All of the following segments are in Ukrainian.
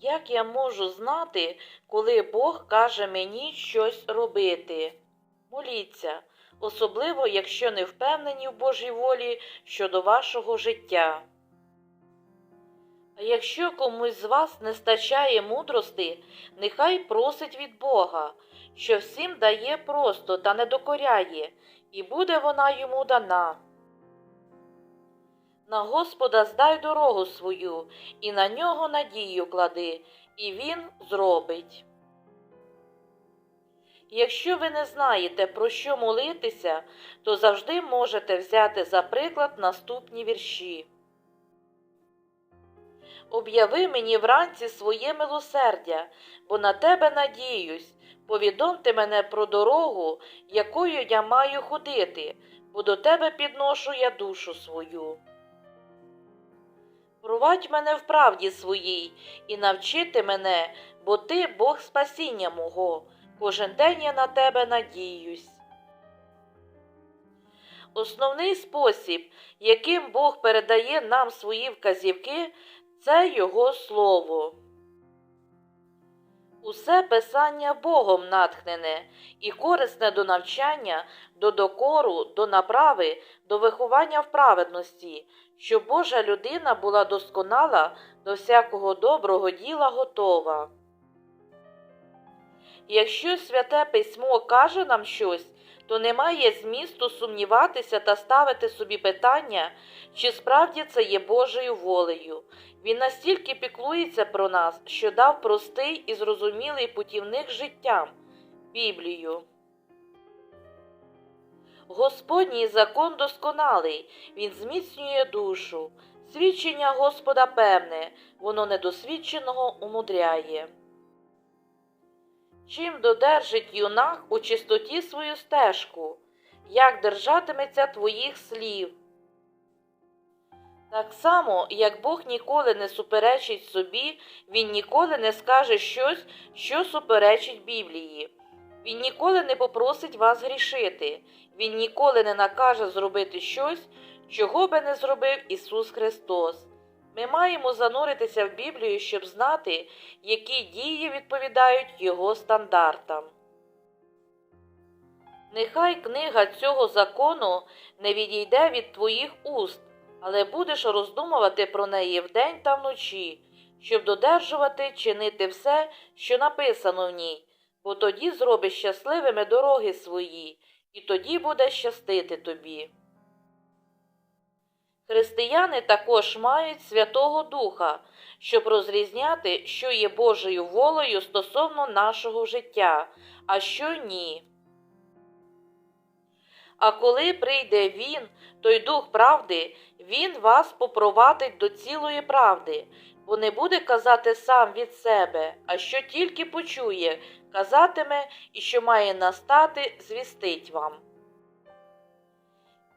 Як я можу знати, коли Бог каже мені щось робити? Моліться, особливо, якщо не впевнені в Божій волі щодо вашого життя. А якщо комусь з вас не стачає мудрости, нехай просить від Бога, що всім дає просто та не докоряє, і буде вона йому дана. На Господа здай дорогу свою, і на нього надію клади, і він зробить. Якщо ви не знаєте, про що молитися, то завжди можете взяти за приклад наступні вірші. Об'яви мені вранці своє милосердя, бо на тебе надіюсь. Повідомте мене про дорогу, якою я маю ходити, бо до тебе підношу я душу свою. Провадь мене в правді своїй і навчити мене, бо ти Бог спасіння мого, кожен день я на тебе надіюсь. Основний спосіб, яким Бог передає нам свої вказівки, це Його Слово. Усе писання Богом натхнене і корисне до навчання, до докору, до направи, до виховання в праведності, щоб Божа людина була досконала до всякого доброго діла готова. Якщо святе письмо каже нам щось, то немає змісту сумніватися та ставити собі питання, чи справді це є Божою волею. Він настільки піклується про нас, що дав простий і зрозумілий путівник життям Біблію. Господній закон досконалий, він зміцнює душу. Свідчення Господа певне, воно недосвідченого умудряє. Чим додержить юнак у чистоті свою стежку, як держатиметься твоїх слів. Так само, як Бог ніколи не суперечить собі, Він ніколи не скаже щось, що суперечить Біблії. Він ніколи не попросить вас грішити, Він ніколи не накаже зробити щось, чого би не зробив Ісус Христос. Ми маємо зануритися в Біблію, щоб знати, які дії відповідають Його стандартам. Нехай книга цього закону не відійде від твоїх уст, але будеш роздумувати про неї вдень та вночі, щоб додержувати чинити все, що написано в ній, бо тоді зробиш щасливими дороги свої, і тоді буде щастити тобі. Християни також мають Святого Духа, щоб розрізняти, що є Божою волею стосовно нашого життя, а що ні. А коли прийде Він, той Дух правди, Він вас попровадить до цілої правди, бо не буде казати сам від себе, а що тільки почує, казатиме і що має настати, звістить вам.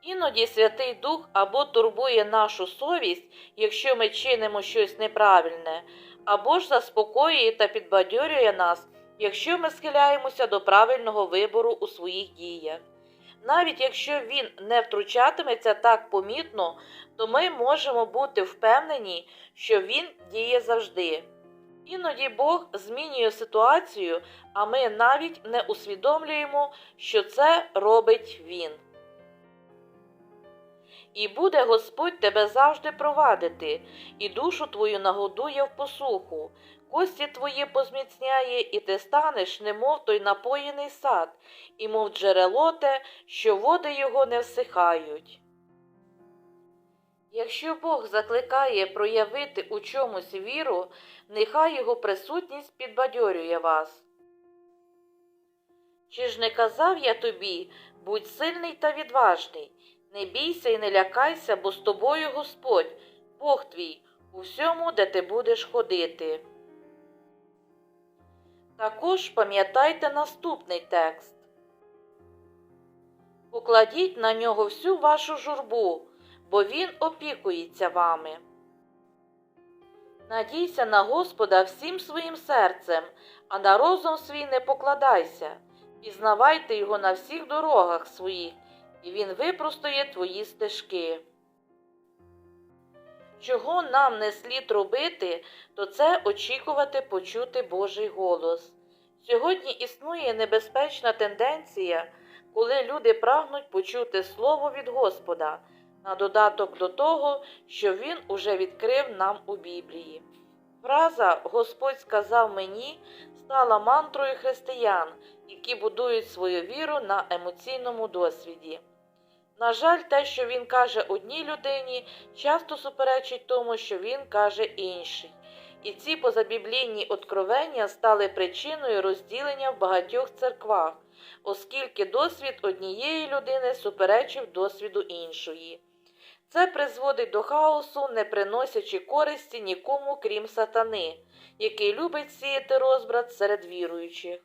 Іноді Святий Дух або турбує нашу совість, якщо ми чинимо щось неправильне, або ж заспокоює та підбадьорює нас, якщо ми схиляємося до правильного вибору у своїх діях. Навіть якщо він не втручатиметься так помітно, то ми можемо бути впевнені, що він діє завжди. Іноді Бог змінює ситуацію, а ми навіть не усвідомлюємо, що це робить Він. І буде Господь тебе завжди провадити, і душу твою нагодує в посуху, кості твої позміцняє, і ти станеш, немов той напоєний сад, і мов джерело те, що води його не всихають. Якщо Бог закликає проявити у чомусь віру, нехай його присутність підбадьорює вас. Чи ж не казав я тобі, будь сильний та відважний, не бійся і не лякайся, бо з тобою Господь, Бог твій, у всьому, де ти будеш ходити. Також пам'ятайте наступний текст. Покладіть на нього всю вашу журбу, бо він опікується вами. Надійся на Господа всім своїм серцем, а на розум свій не покладайся, пізнавайте його на всіх дорогах своїх, і він випростує твої стежки. чого нам не слід робити, то це очікувати почути Божий голос. Сьогодні існує небезпечна тенденція, коли люди прагнуть почути слово від Господа, на додаток до того, що Він уже відкрив нам у Біблії. Фраза Господь сказав мені стала мантрою християн, які будують свою віру на емоційному досвіді. На жаль, те, що він каже одній людині, часто суперечить тому, що він каже іншій. І ці позабіблійні откровення стали причиною розділення в багатьох церквах, оскільки досвід однієї людини суперечив досвіду іншої. Це призводить до хаосу, не приносячи користі нікому, крім сатани, який любить сіяти розбрат серед віруючих.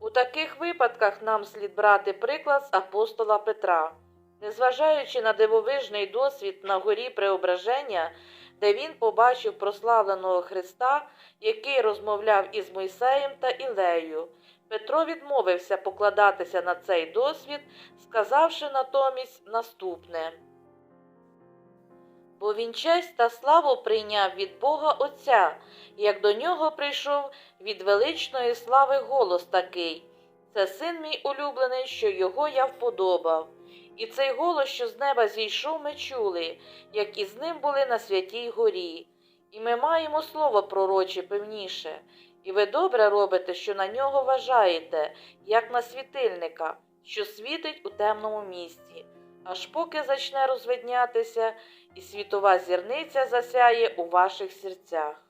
У таких випадках нам слід брати приклад з апостола Петра. Незважаючи на дивовижний досвід на горі Преображення, де він побачив прославленого Христа, який розмовляв із Мойсеєм та Ілею, Петро відмовився покладатися на цей досвід, сказавши натомість наступне. Бо він честь та славу прийняв від Бога Отця, як до нього прийшов від величної слави голос такий. Це син мій улюблений, що його я вподобав. І цей голос, що з неба зійшов, ми чули, як із ним були на святій горі. І ми маємо слово пророче певніше, і ви добре робите, що на нього вважаєте, як на світильника, що світить у темному місці, аж поки зачне розвиднятися, і світова зірниця засяє у ваших серцях.